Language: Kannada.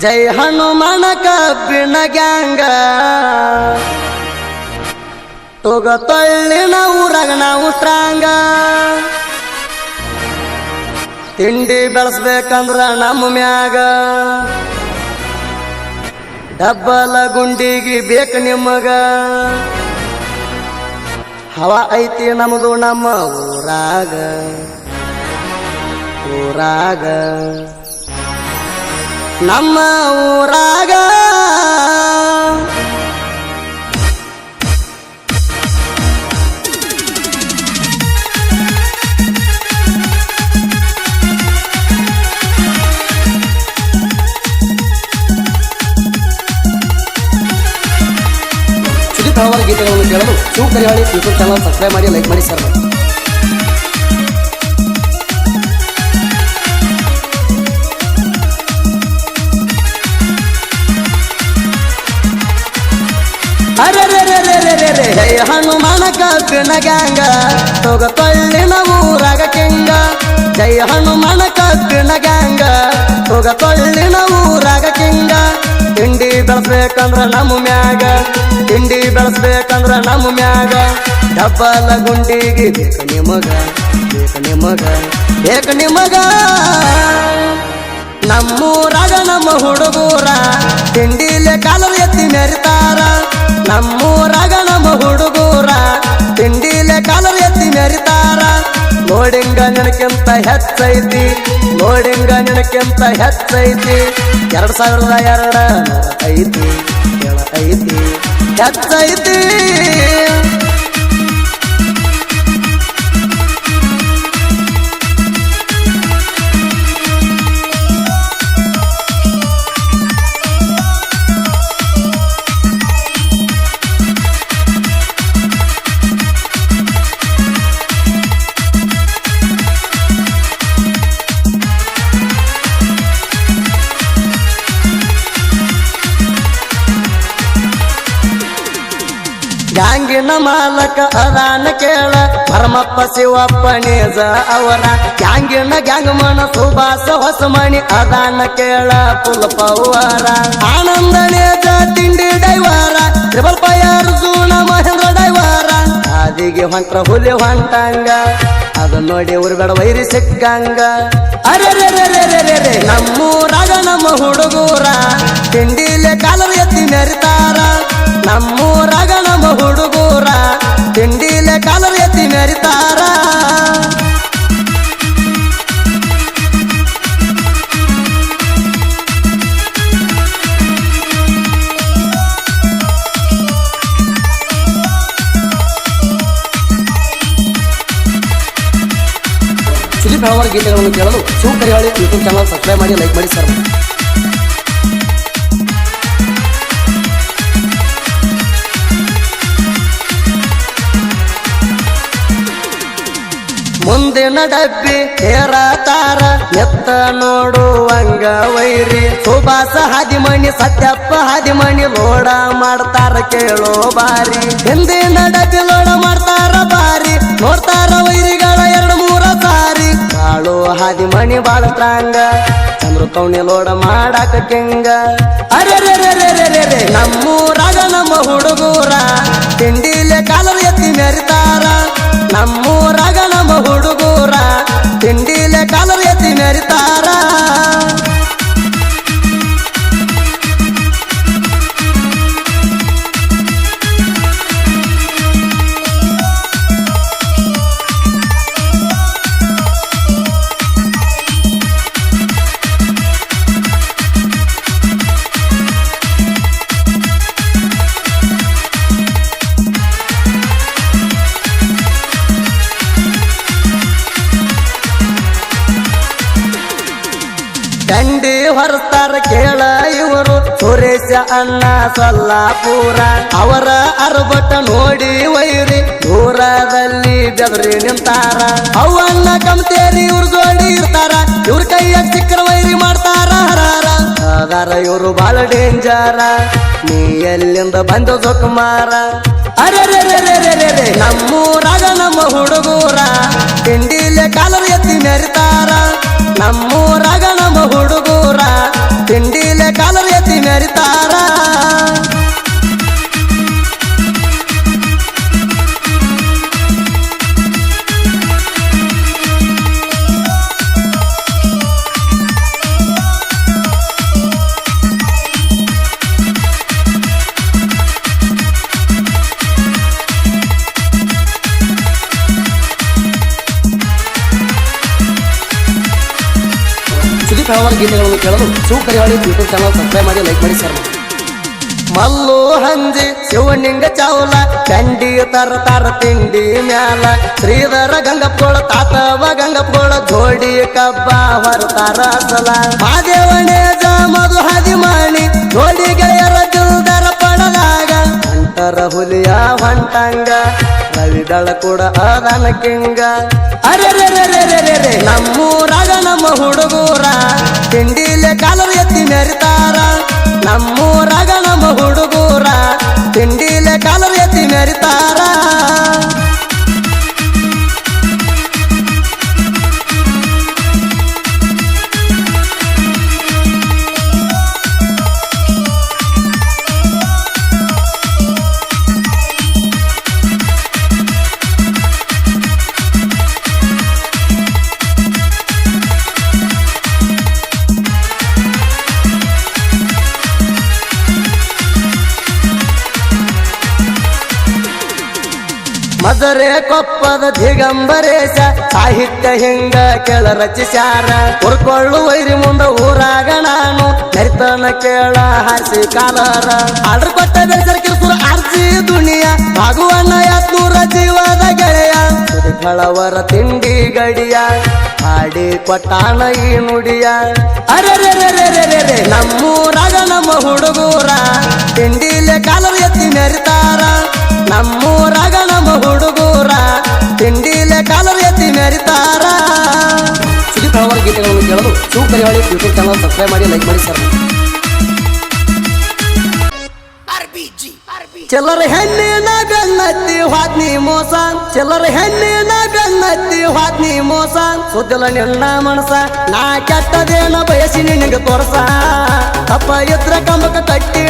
ಜೈ ಹನುಮಾನ ಕಬ್ಬಿಣ ಗ್ಯಾಂಗ. ತೊಗ ತಳ್ಳಿನ ಊರಾಗ ನಾವು ಸ್ಟ್ರಾಂಗ ತಿಂಡಿ ಬೆಳೆಸ್ಬೇಕಂದ್ರ ನಮ್ಮ ಮ್ಯಾಗ. ಡಬ್ಬಲ ಗುಂಡಿಗೆ ಬೇಕು ನಿಮಗ. ಹವ ಐತಿ ನಮ್ದು ನಮ್ಮ ಊರಾಗ. ಊರಾಗ. ನಮ್ಮ ಊರಾಗ. ಸುಜಿತ್ ಹಲವಾರು ಗೀತೆಗಳನ್ನು ಕೇಳಲು ಶಿವಕರಿಯಾಳಿ ಯೂಟ್ಯೂಬ್ ಚಾನಲ್ ಸಬ್ಸ್ಕ್ರೈಬ್ ಮಾಡಿ ಲೈಕ್ ಮಾಡಿ ಸರ್ ಅರೆರೆರೆರೆರೆರೆ ಹೇ ಹನುಮಾನ ಕಬ್ಬಿಣ ಗ್ಯಾಂಗ. ತೋಗ ತೊಳ್ಳಿನ ಊರಾಗ ಕೆಂಗ. ಜೈ ಹನುಮಾನ ಕಬ್ಬಿಣ ಗ್ಯಾಂಗ. ತೋಗ ತೊಳ್ಳಿನ ಊರಾಗ ಕೆಂಗ. ತಿಂಡಿ ಬೆಳೆಸ್ಬೇಕಂದ್ರ ನಮ್ಮ ಮ್ಯಾಗ. ತಿಂಡಿ ಬೆಳೆಸ್ಬೇಕಂದ್ರ ನಮ್ಮ ಮ್ಯಾಗ. ಡಬ್ಬಲ ಗುಂಡಿಗೆ ಬೇಕು ನಿಮಗ ಬೇಕು ನಿಮಗ ಬೇಕು ನಿಮಗ. ನಮ್ಮೂರಾಗ ನಮ್ಮ ಹುಡುಗೂರ ತಿಂಡಿಲೆ ಕಾಲರ್ ಎತ್ತಿ ಮೆರಿತಾರ. ನಮ್ಮೂರಾಗ ನಮ್ಮ ಹುಡುಗೂರ ತಿಂಡಿಲೆ ಕಾಲರ್ ಎತ್ತಿ ಮೆರಿತಾರ. ನೋಡಿಂಗ ನಿನಕ್ಕಿಂತ ಹೆಚ್ಚೈತಿ, ನೋಡಿಂಗ ನಿನಕ್ಕಿಂತ ಹೆಚ್ಚೈತಿ. ಎರಡ್ ಸಾವಿರದ ಎರಡ ಐತಿ ಐತಿ ಹೆಚ್ಚೈತಿ. ಗ್ಯಾಂಗಿನ ಮಾಲಕ ಅದಾನ ಕೇಳ. ಪರಮಪ್ಪ ಶಿವಪ್ಪ ನೇಜ ಅವರ. ಗ್ಯಾಂಗಿನ ಗ್ಯಾಂಗ್ ಮನ ಸುಭಾಸ ಹೊಸಮಣಿ ಅದಾನ ಕೇಳ ಪುಲ್ಪವರ ಆನಂದ ನೇಜ ತಿಂಡಿ ಡೈವಾರ ತ್ರಿಬಲ್ ಪಯಾರ ಜೂಣ ಮಹೇಂದ್ರ ಡೈವಾರ ಆದಿಗೆ ಹೊಂಟ್ರ ಹುಲಿ ಹೊಂಟಂಗ. ಅದು ನೋಡಿ ಉರ್ಗಡ ವೈರಿ ಸಿಕ್ಕಂಗ. ಅರೆರೆರೆರೆರೆರೆ ನಮ್ಮೂರಾಗ ನಮ್ಮ ಹುಡುಗೂರ. ತಿಂಡಿಲೆ ಕಾಲರ್ ಎತ್ತಿ ಮೆರಿತಾರ. ನಮ್ಮೂರಾಗ ನಮ್ಮ ಹುಡುಗೂರ ತಿಂಡಿಲೆ ಎತ್ತಿ ಮೆರಿತಾರ. ಸುದೀಪ್ ಗೀತೆಗಳನ್ನು ಕೇಳಲು ಸೂಕ್ತ ಹೇಳಿ ಯೂಟ್ಯೂಬ್ ಚಾನಲ್ ಸಬ್ಸ್ಕ್ರೈಬ್ ಮಾಡಿ ಲೈಕ್ ಮಾಡಿ ಸರ್ ಮುಂದಿನ ಡಬ್ಬಿ ಹೇರತಾರ ಎತ್ತ ನೋಡುವಂಗ ವೈರಿ. ಸುಭಾಸ ಹಾದಿಮಣಿ, ಸತ್ಯಪ್ಪ ಹಾದಿಮಣಿ, ಲೋಡ ಮಾಡ್ತಾರ ಕೇಳೋ ಬಾರಿ. ಹಿಂದಿನ ಡಬ್ಬಿ ಲೋಡ ಮಾಡ್ತಾರ ಬಾರಿ ನೋಡ್ತಾರ ವೈರಿಗಳ ಎರಡು ಮೂರ ಬಾರಿ ಕಾಳು ಹಾದಿಮಣಿ ಬಾಳ ಸ್ಟ್ರಾಂಗ ಚಂದ್ರ ಕೌಣಿ ಲೋಡ ಮಾಡಾಕ ಕೆಂಗ. ಅರೆರೆರೆರೆರೆರೆ ನಮ್ಮೂರಾಗ ನಮ್ಮ ಹುಡುಗೂರ. ತಿಂಡಿಲೆ ಕಾಲರ್ ದಂಡಿ ಹೊರಸ್ತಾರ ಕೇಳ ಇವರು. ಸುರೇಶ ಅಣ್ಣ ಸೊಲ್ಲಾಪುರ, ಅವರ ಅರ್ಬಟ ನೋಡಿ ವೈರಿ. ದೂರದಲ್ಲಿ ಬೆದರಿ ನಿಂತಾರ. ಅವನ್ನ ಕಮ್ತೇರಿ ಇವ್ರ ಜೋಡಿ ಇರ್ತಾರ. ಇವ್ರ ಕೈಯ ಚಿಕ್ಕರ ವೈರಿ ಮಾಡ್ತಾರ ಹರಾರ. ಇವರು ಬಾಳ ಡೇಂಜರ ನೀ ಎಲ್ಲಿಂದ ಬಂದ ಸುಕುಮಾರ? ಅರೆರೆರೆರೆರೆರೆ ನಮ್ಮೂರಾಗ ನಮ್ಮ ಹುಡುಗೂರ. ತಿಂಡಿಲೆ ಕಾಲರ್ ಎತ್ತಿ ಮೆರಿತಾರ. ನಮ್ಮೂರಾಗ ನಮ್ಮ ಕಾಲ ಅವರ ಗೀತೆಗಳನ್ನು ಕೇಳಲು ಶಿವಕರಿವಾಳಿ ಯೂಟ್ಯೂಬ್ ಚಾನಲ್ ಸಬ್ಸ್ಕ್ರೈಬ್ ಮಾಡಿ ಲೈಕ್ ಮಾಡಿ ಶೇರ್ ಮಾಡಿ. ಮಲ್ಲು ಹಂಜಿ ಶಿವನಿಂಗ ಚಾವಲ ಚಂಡಿ ತರ ತರ ತಿಂಡಿ ಮ್ಯಾಲ. ಶ್ರೀಧರ ಗಂಗಪ್ಪಳ ತಾತವ ಗಂಗಪ್ಪಳ ಜೋಡಿ ಕಬ್ಬ ಹೊರತಾರ ಸಲ ಮಾದೇವಣೆ ಮಧು ಹದಿಮಾಣಿ, ಜೋಡಿ ಗೆಳೆಯರ ಜುಲ್ದರ ಪಡದಾಗ. ಹೊಂಟರ ಹುಲಿಯ ಹೊಂಟಂಗ. ರವಿದಳ ಕೂಡ ಅದನ ಕಿಂಗ. ಅರೆ ನಮ್ಮೂರಾಗ ನಮ್ಮ ಹುಡುಗೂರ. ತಿಂಡಿಲೆ ಕಾಲರ್ ಎತ್ತಿ ಮೆರಿತಾರ ನಮ್ಮೂರಾಗ ನಮ್ಮ ಹುಡುಗೂರ. ಮದರೆ ಕೊಪ್ಪದ ದಿಗಂಬರೇಶ, ಸಾಹಿತ್ಯ ಹಿಂಗ ಕೆಳ ರಚಿಸ್ಯಾರ. ಕುರ್ಕೊಳ್ಳು ವೈರಿ ಮುಂದ ಊರಾಗ ನಾನು, ನರಿತನ ಕೇಳ ಹಸಿ ಕಾಲರ. ಆರ್ಡರ್ ಕೊಟ್ಟ ಬೇಸರ ಅರ್ಜಿ ದುನಿಯ ಭಾಗುವಣ್ಣ ಯಾತ್ನೂರ ಜೀವದ ಗೆಳೆಯ. ಕಳವರ ತಿಂಡಿ ಗಡಿಯ ಹಾಡಿ ಕೊಟ್ಟಾನ ಈ ನುಡಿಯ. ಅರೆ ನಮ್ಮೂರಾಗ ನಮ್ಮ ಹುಡುಗೂರ. ತಿಂಡಿಲೆ ಕಾಲರ ಎತ್ತಿ ಮೆರಿತಾರ ನಮ್ಮೂರಾಗ ಸುದೀಪ್ ಕೇಳಲು ಕೇಳಲು ಶಿವಕರಿವಾಳಿ ಯೂಟ್ಯೂಬ್ ಚಾನಲ್ ಸಬ್ಸ್ಕ್ರೈಬ್ ಮಾಡಿ ಲೈಕ್ ಮಾಡಿ ಸರ್ ಚಲ್ಲರ ಹೆಣ್ಣಿನ ಬೆನ್ನತ್ತಿ ಹಾದ್ನಿ ಮೋಸ. ಚಿಲ್ಲರ ಹೆಣ್ಣಿನ ಬೆನ್ನತ್ತಿ ಹಾದ್ನಿ ಮೋಸ. ಸುದ್ದಲ ನಿನ್ನ ಮನಸ ನಾ ಕೆಟ್ಟದೇನ ಬಯಸಿ ನಿನಗೆ ತೋರ್ಸ. ಅಪ್ಪ ಎದ್ರ ಕಂಬಕ ಕಟ್ಟಿ